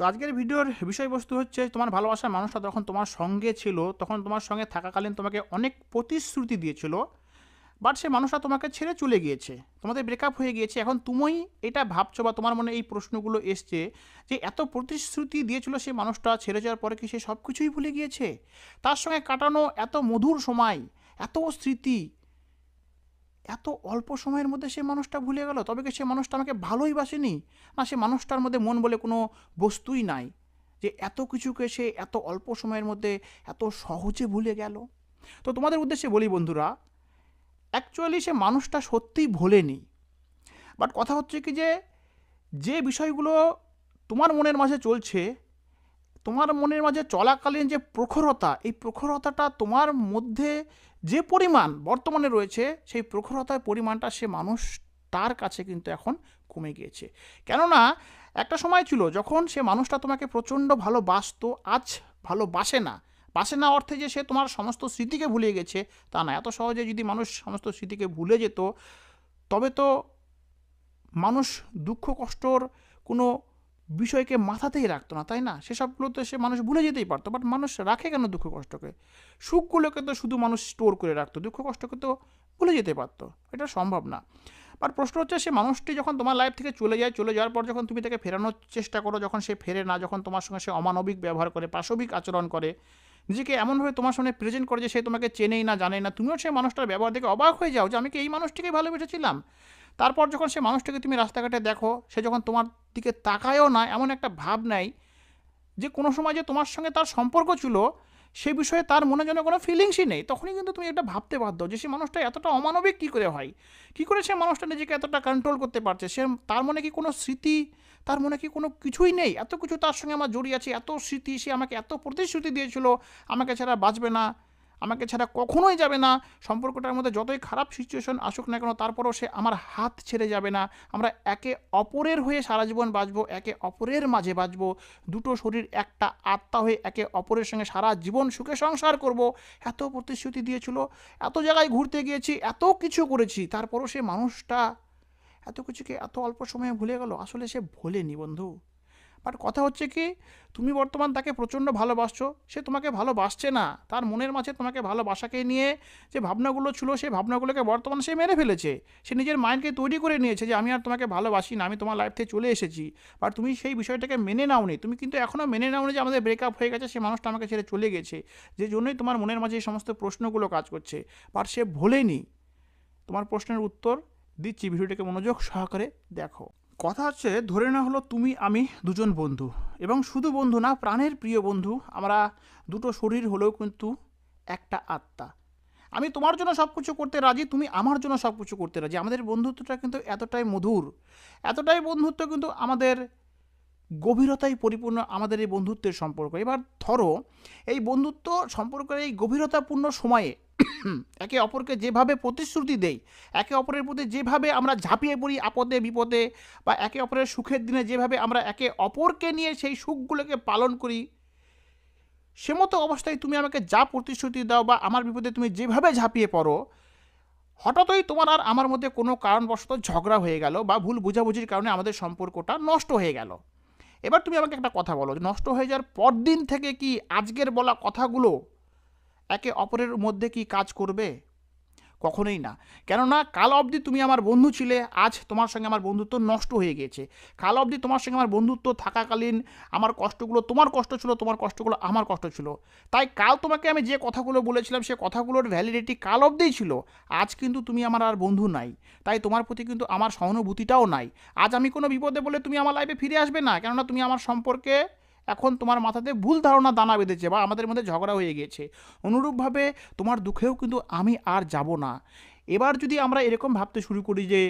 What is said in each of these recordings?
তো আজকের ভিডিওর বিষয়বস্তু হচ্ছে তোমার ভালোবাসার মানুষটা যখন তোমার সঙ্গে ছিল, তখন তোমার সঙ্গে থাকাকালীন তোমাকে অনেক প্রতিশ্রুতি দিয়েছিল বাট সে মানুষটা তোমাকে ছেড়ে চলে গিয়েছে। তোমাদের ব্রেকআপ হয়ে গিয়েছে। এখন তুমিই এটা ভাবছ বা তোমার মনে এই প্রশ্নগুলো এসছে যে এত প্রতিশ্রুতি দিয়েছিল সেই মানুষটা, ছেড়ে যাওয়ার পরে কি সে সব কিছুই ভুলে গিয়েছে? তার সঙ্গে কাটানো এত মধুর সময়, এত স্মৃতি এত অল্প সময়ের মধ্যে সে মানুষটা ভুলে গেল, তবে কি সে মানুষটা আমাকে ভালোই বাসেনি? না, সে মানুষটার মধ্যে মন বলে কোনো বস্তুই নাই যে এত কিছুকে সে এত অল্প সময়ের মধ্যে এত সহজে ভুলে গেল। তো তোমাদের উদ্দেশ্যে বলি বন্ধুরা অ্যাকচুয়ালি সে মানুষটা সত্যিই ভোলেনি। বাট কথা হচ্ছে কি যে যে বিষয়গুলো তোমার মনের মাঝে চলছে তোমার মনের মাঝে চলাকালীন যে প্রখরতা, এই প্রখরতাটা তোমার মধ্যে যে পরিমাণ বর্তমানে রয়েছে, সেই প্রখরতার পরিমাণটা সে মানুষ তার কাছে কিন্তু এখন কমে গিয়েছে। কেননা, একটা সময় ছিল যখন সে মানুষটা তোমাকে প্রচণ্ড ভালোবাসতো, আজ ভালোবাসে না। বাসে না অর্থে যে সে তোমার সমস্ত স্মৃতিকে ভুলে গেছে, তা না। এত সহজে যদি মানুষ সমস্ত স্মৃতিকে ভুলে যেত, তবে তো মানুষ দুঃখ, কষ্টর কোনো বিষয়কে মাথাতেই রাখতো না, তাই না? সেসবগুলো তো সে মানুষ ভুলে যেতেই পারতো বাট মানুষ রাখে কেন দুঃখ কষ্টকে? সুখগুলোকে তো শুধু মানুষ স্টোর করে রাখতো, দুঃখ কষ্টকে তো ভুলে যেতে পারতো, এটা সম্ভব না। বাট প্রশ্ন হচ্ছে সে মানুষটি যখন তোমার লাইফ থেকে চলে যায়, চলে যাওয়ার পর যখন তুমি তাকে ফেরানোর চেষ্টা করো, যখন সে ফেরে না, যখন তোমার সঙ্গে সে অমানবিক ব্যবহার করে, পাশবিক আচরণ করে, নিজেকে এমনভাবে তোমার সামনে প্রেজেন্ট করে যে সে তোমাকে চেনেই না, জানেই না, তুমিও সেই মানুষটার ব্যবহার দেখে অবাক হয়ে যাও যে আমি কি এই মানুষটিকে ভালোবেসেছিলাম? তারপর যখন সে মানুষটাকে তুমি রাস্তাঘাটে দেখো, সে যখন তোমার দিকে তাকায়ও না, এমন একটা ভাব নেয় যে কোনো সময় যে তোমার সঙ্গে তার সম্পর্ক ছিল, সে বিষয়ে তার মনে যেন কোনো ফিলিংসই নেই। তখনই কিন্তু তুমি এটা ভাবতে বাধ্য যে সে মানুষটা এতটা অমানবিক কী করে হয়? কী করে সে মানুষটা নিজেকে এতটা কন্ট্রোল করতে পারছে? সে তার মনে কি কোনো স্মৃতি, তার মনে কি কোনো কিছুই নেই? এত কিছু তার সঙ্গে আমার জড়িয়ে আছে, এত স্মৃতি, সে আমাকে এত প্রতিশ্রুতি দিয়েছিল, আমাকে ছাড়া বাঁচবে না। আমাকে ছাড়া কখনোই যাবে না। সম্পর্কটার মধ্যে যতই খারাপ সিচুয়েশন আসুক না কেন, তারপরও সে আমার হাত ছেড়ে যাবে না। আমরা একে অপরের হয়ে সারা জীবন বাঁচবো, একে অপরের মাঝে বাঁচবো। দুটো শরীর একটা আত্মা হয়ে একে অপরের সঙ্গে সারা জীবন সুখে সংসার করব। এত প্রতিশ্রুতি দিয়েছিল, এত জায়গায় ঘুরতে গিয়েছি, এত কিছু করেছি, তারপরও সে মানুষটা এত কিছুকে এত অল্প সময়ে ভুলে গেল। আসলে সে ভোলেনি বন্ধু। বাট কথা হচ্ছে কি, তুমি বর্তমান তাকে প্রচণ্ড ভালোবাসছো, সে তোমাকে ভালোবাসছে না। তার মনের মাঝে তোমাকে ভালোবাসাকে নিয়ে যে ভাবনাগুলো ছিল সেই ভাবনাগুলোকে বর্তমান সে মেরে ফেলেছে। সে নিজের মাইন্ডকে তৈরি করে নিয়েছে যে, আমি আর তোমাকে ভালোবাসি না, আমি তোমার লাইফ থেকে চলে এসেছি। বাট তুমি সেই বিষয়টাকে মেনে নাওনি। তুমি কিন্তু এখনও মেনে নাওনি যে, আমাদের ব্রেকআপ হয়ে গেছে, সে মানুষটা আমাকে ছেড়ে চলে গেছে। যে জন্যই তোমার মনের মাঝে এই সমস্ত প্রশ্নগুলো কাজ করছে। বাট সে ভোলেনি। তোমার প্রশ্নের উত্তর দিচ্ছি। ভিডিওটাকে মনোযোগ সহকারে দেখো। কথা হচ্ছে, ধরে না হলো তুমি, আমি দুজন বন্ধু। এবং শুধু বন্ধু না, প্রাণের প্রিয় বন্ধু, আমরা দুটো শরীর হলেও কিন্তু একটা আত্মা। আমি তোমার জন্য সব কিছু করতে রাজি, তুমি আমার জন্য সব কিছু করতে রাজি। আমাদের বন্ধুত্বটা কিন্তু এতটাই মধুর, এতটাই বন্ধুত্ব কিন্তু আমাদের গভীরতায় পরিপূর্ণ আমাদের এই বন্ধুত্বের সম্পর্ক। এবার ধরো, এই বন্ধুত্ব সম্পর্কের এই গভীরতাপূর্ণ সময়ে একে অপরকে যেভাবে প্রতিশ্রুতি দেই, একে অপরের প্রতি যেভাবে আমরা ঝাঁপিয়ে পড়ি আপদে, বিপদে বা একে অপরের সুখের দিনে যেভাবে আমরা একে অপরকে নিয়ে সেই সুখগুলোকে পালন করি সে মতো অবস্থায় তুমি আমাকে যা প্রতিশ্রুতি দাও বা আমার বিপদে তুমি যেভাবে ঝাঁপিয়ে পড়ো, হঠাৎই তোমার আর আমার মধ্যে কোনো কারণবশত ঝগড়া হয়ে গেল বা ভুল বুঝাবুঝির কারণে আমাদের সম্পর্কটা নষ্ট হয়ে গেল। এবার তুমি আমাকে একটা কথা বলো, নষ্ট হয়ে যাওয়ার পর দিন থেকে কি আজকের বলা কথাগুলো একে অপরের মধ্যে কি কাজ করবে? কখনোই না। কেননা কাল অবধি তুমি আমার বন্ধু ছিলে, আজ তোমার সঙ্গে আমার বন্ধুত্ব নষ্ট হয়ে গিয়েছে। কাল অবধি তোমার সঙ্গে আমার বন্ধুত্ব থাকাকালীন আমার কষ্টগুলো তোমার কষ্ট ছিল, তোমার কষ্টগুলো আমার কষ্ট ছিল। তাই কাল তোমাকে আমি যে কথাগুলো বলেছিলাম, সে কথাগুলোর ভ্যালিডিটি কাল অবধিই ছিল। আজ কিন্তু তুমি আমার আর বন্ধু নাই। তাই তোমার প্রতি কিন্তু আমার সহানুভূতিটাও নাই। আজ আমি কোনো বিপদে বলে তুমি আমার লাইফে ফিরে আসবে না। কেননা তুমি আমার সম্পর্কে এখন তোমার মাথাতে ভুল ধারণা দানা বেঁধেছে বা আমাদের মধ্যে ঝগড়া হয়ে গিয়েছে। অনুরূপভাবে তোমার দুঃখেও কিন্তু আমি আর যাব না। এবার যদি আমরা এরকম ভাবতে শুরু করি যে,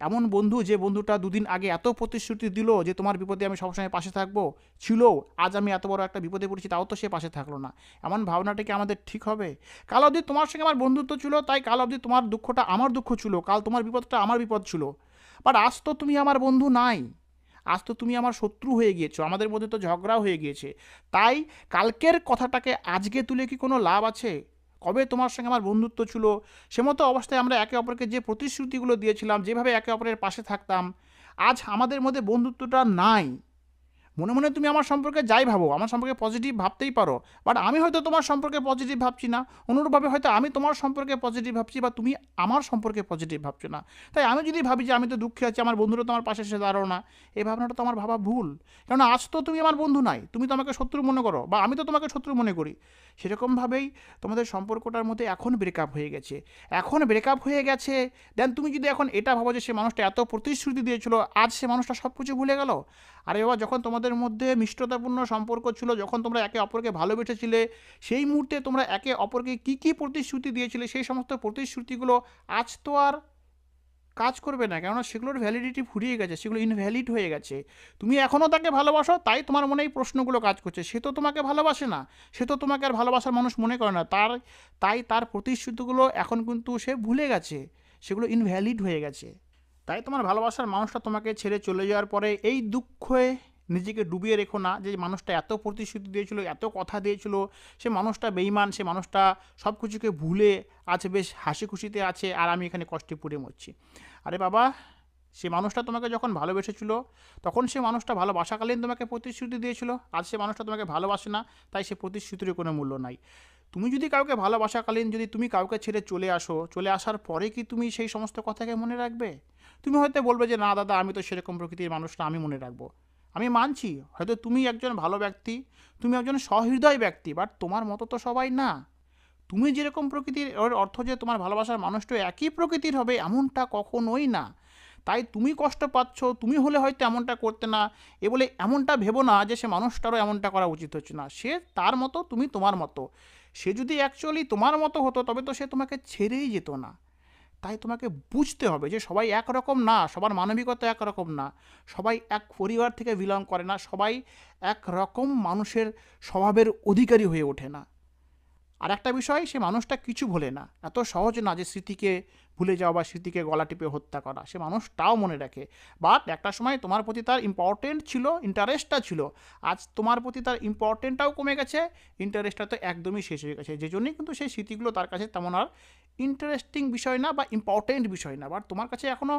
এমন বন্ধু যে বন্ধুটা দুদিন আগে এত প্রতিশ্রুতি দিল যে তোমার বিপদে আমি সবসময় পাশে থাকব ছিল আজ আমি এত বড় একটা বিপদে পড়েছি তাও তো সে পাশে থাকল না। এমন ভাবনাটা কি আমাদের ঠিক হবে? কাল অবধি তোমার সঙ্গে আমার বন্ধুত্ব ছিল, তাই কাল অবধি তোমার দুঃখটা আমার দুঃখ ছিল, কাল তোমার বিপদটা আমার বিপদ ছিল। বাট আজ তো তুমি আমার বন্ধু নাই। আজ তো তুমি আমার শত্রু হয়ে গিয়েছো, আমাদের মধ্যে তো ঝগড়া হয়ে গিয়েছে। তাই কালকের কথাটাকে আজকে তুলে কি কোনো লাভ আছে? কবে তোমার সঙ্গে আমার বন্ধুত্ব ছিল? সে মতো অবস্থায় আমরা একে অপরকে যে প্রতিশ্রুতিগুলো দিয়েছিলাম, যেভাবে একে অপরের পাশে থাকতাম, আজ আমাদের মধ্যে বন্ধুত্বটা নাই। মনে মনে তুমি আমার সম্পর্কে যাই ভাবো, আমার সম্পর্কে পজিটিভ ভাবতেই পারো। বাট আমি হয়তো তোমার সম্পর্কে পজিটিভ ভাবছি না, অনুরূপভাবে হয়তো আমি তোমার সম্পর্কে পজিটিভ ভাবছি বা তুমি আমার সম্পর্কে পজিটিভ ভাবছ না। তাই আমি যদি ভাবি যে আমি তো দুঃখে আছি, আমার বন্ধুরা তোমার পাশে এসে দাঁড়াও না, এই ভাবনাটা তো আমার ভাবা ভুল। কেননা আজ তো তুমি আমার বন্ধু নাই, তুমি তো আমাকে শত্রু মনে করো, বা আমি তো তোমাকে শত্রু মনে করি। সেরকমভাবেই তোমাদের সম্পর্কটার মধ্যে এখন ব্রেকআপ হয়ে গেছে। এখন ব্রেকআপ হয়ে গেছে দেন তুমি যদি এখন এটা ভাবো যে সে মানুষটা এত প্রতিশ্রুতি দিয়েছিল, আজ সে মানুষটা সব কিছু ভুলে গেল? আরে বাবা, যখন তোমাদের মধ্যে মিষ্টতাপূর্ণ সম্পর্ক ছিল যখন তোমরা একে অপরকে ভালোবেসেছিলে, সেই মুহূর্তে তোমরা একে অপরকে কী কী প্রতিশ্রুতি দিয়েছিলে, সেই সমস্ত প্রতিশ্রুতিগুলো আজ তো আর কাজ করবে না, কেননা সেগুলোর ভ্যালিডিটি ফুরিয়ে গেছে, সেগুলো ইনভ্যালিড হয়ে গেছে। তুমি এখনও তাকে ভালোবাসো, তাই তোমার মনে এই প্রশ্নগুলো কাজ করছে। সে তো তোমাকে ভালোবাসে না, সে তো তোমাকে আর ভালোবাসার মানুষ মনে করে না, তার, তাই তার প্রতিশ্রুতিগুলো এখন কিন্তু সে ভুলে গেছে, সেগুলো ইনভ্যালিড হয়ে গেছে। তাই তোমার ভালোবাসার মানুষটা তোমাকে ছেড়ে চলে যাওয়ার পরে এই দুঃখে নিজেকে ডুবিয়ে রেখো না যে মানুষটা এত প্রতিশ্রুতি দিয়েছিল, এত কথা দিয়েছিল, সে মানুষটা বেইমান সে মানুষটা সব কিছুকে ভুলে আছে, বেশ হাসি খুশিতে আছে, আর আমি এখানে কষ্টে পুড়ে মরছি। আরে বাবা, সে মানুষটা তোমাকে যখন ভালোবেসেছিল, তখন সে মানুষটা ভালোবাসাকালীন তোমাকে প্রতিশ্রুতি দিয়েছিল আর সে মানুষটা তোমাকে ভালোবাসে না, তাই সে প্রতিশ্রুতির কোনো মূল্য নাই। তুমি যদি কাউকে ভালোবাসাকালীন, যদি তুমি কাউকে ছেড়ে চলে আসো, চলে আসার পরে কি তুমি সেই সমস্ত কথাকে মনে রাখবে? তুমি হয়তো বলবে যে, না দাদা, আমি তো সেরকম প্রকৃতির মানুষ না, আমি মনে রাখব। আমি মানছি, হয়তো তুমি একজন ভালো ব্যক্তি, তুমি একজন সহৃদয় ব্যক্তি বাট তোমার মতো তো সবাই না। তুমি যেরকম প্রকৃতির ওর অর্থ যে তোমার ভালোবাসার মানুষটা একই প্রকৃতির হবে, এমনটা কখনোই না। তাই তুমি কষ্ট পাচ্ছ, তুমি হলে হয়তো এমনটা করতে না, এ বলে এমনটা ভেবো না যে সে মানুষটারও এমনটা করা উচিত হচ্ছে না। সে তার মতো, তুমি তোমার মতো। সে যদি অ্যাকচুয়ালি তোমার মতো হতো, তবে তো সে তোমাকে ছেড়েই যেত না। তাই তোমাকে বুঝতে হবে যে সবাই একরকম না, সবার মানবিকতা একরকম না। সবাই এক পরিবার থেকে বিলং করে না, সবাই এক রকম মানুষের স্বভাবের অধিকারী হয়ে ওঠে না। আর একটা বিষয়, সে মানুষটা কিছু ভোলে না। এত সহজ না যে স্মৃতিকে ভুলে যাওয়া বা স্মৃতিকে গলা টিপে হত্যা করা। সে মানুষটাও মনে রাখে। বাট একটা সময় তোমার প্রতি তার ইম্পর্টেন্ট ছিল ইন্টারেস্টটা ছিল। আজ তোমার প্রতি তার ইম্পর্টেন্টটাও কমে গেছে ইন্টারেস্টটা তো একদমই শেষ হয়ে গেছে। যে জন্যই কিন্তু সেই স্মৃতিগুলো তার কাছে তেমন আর ইন্টারেস্টিং বিষয় না বা ইম্পর্টেন্ট বিষয় না। বাট তোমার কাছে এখনও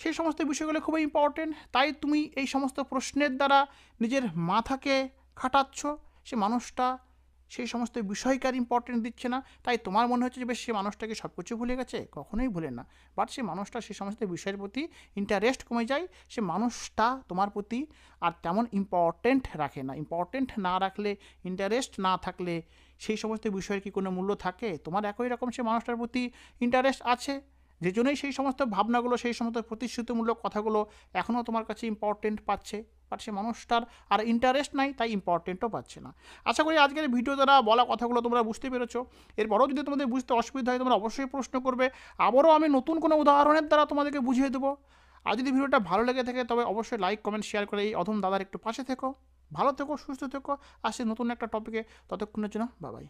সেই সমস্ত বিষয়গুলো খুবই ইম্পর্টেন্ট তাই তুমি এই সমস্ত প্রশ্নের দ্বারা নিজের মাথাকে খাটাচ্ছ। সে মানুষটা সেই সমস্ত বিষয়কে আর ইম্পর্টেন্ট দিচ্ছে না। তাই তোমার মনে হচ্ছে যে, বেশ, সে মানুষটাকে সব কিছু ভুলে গেছে? কখনোই ভুলে না। বাট সে মানুষটা সেই সমস্ত বিষয়ের প্রতি ইন্টারেস্ট কমে যায়। সে মানুষটা তোমার প্রতি আর তেমন ইম্পর্টেন্ট রাখে না। ইম্পর্টেন্ট না রাখলে ইন্টারেস্ট না থাকলে সেই সমস্ত বিষয়ের কি কোনো মূল্য থাকে? তোমার একই রকম সে মানুষটার প্রতি ইন্টারেস্ট আছে। যে জন্যই সেই সমস্ত ভাবনাগুলো, সেই সমস্ত প্রতিশ্রুতিমূলক কথাগুলো এখনও তোমার কাছে ইম্পর্টেন্ট পাচ্ছে। বাট সে মানুষটার আর ইন্টারেস্ট নাই, তাই ইম্পর্টেন্টও পাচ্ছে না। আশা করি আজকের ভিডিও দ্বারা বলা কথাগুলো তোমরা বুঝতে পেরেছ। এরপরও যদি তোমাদের বুঝতে অসুবিধা হয়, তোমরা অবশ্যই প্রশ্ন করবে। আবারও আমি নতুন কোনো উদাহরণের দ্বারা তোমাদেরকে বুঝিয়ে দেবো। আর যদি ভিডিওটা ভালো লেগে থাকে, তবে অবশ্যই লাইক কমেন্ট শেয়ার করে এই অধম দাদার একটু পাশে থেকো। ভালো থেকো, সুস্থ থেকো। আসছে নতুন একটা টপিকে ততক্ষণের জন্য বাবাই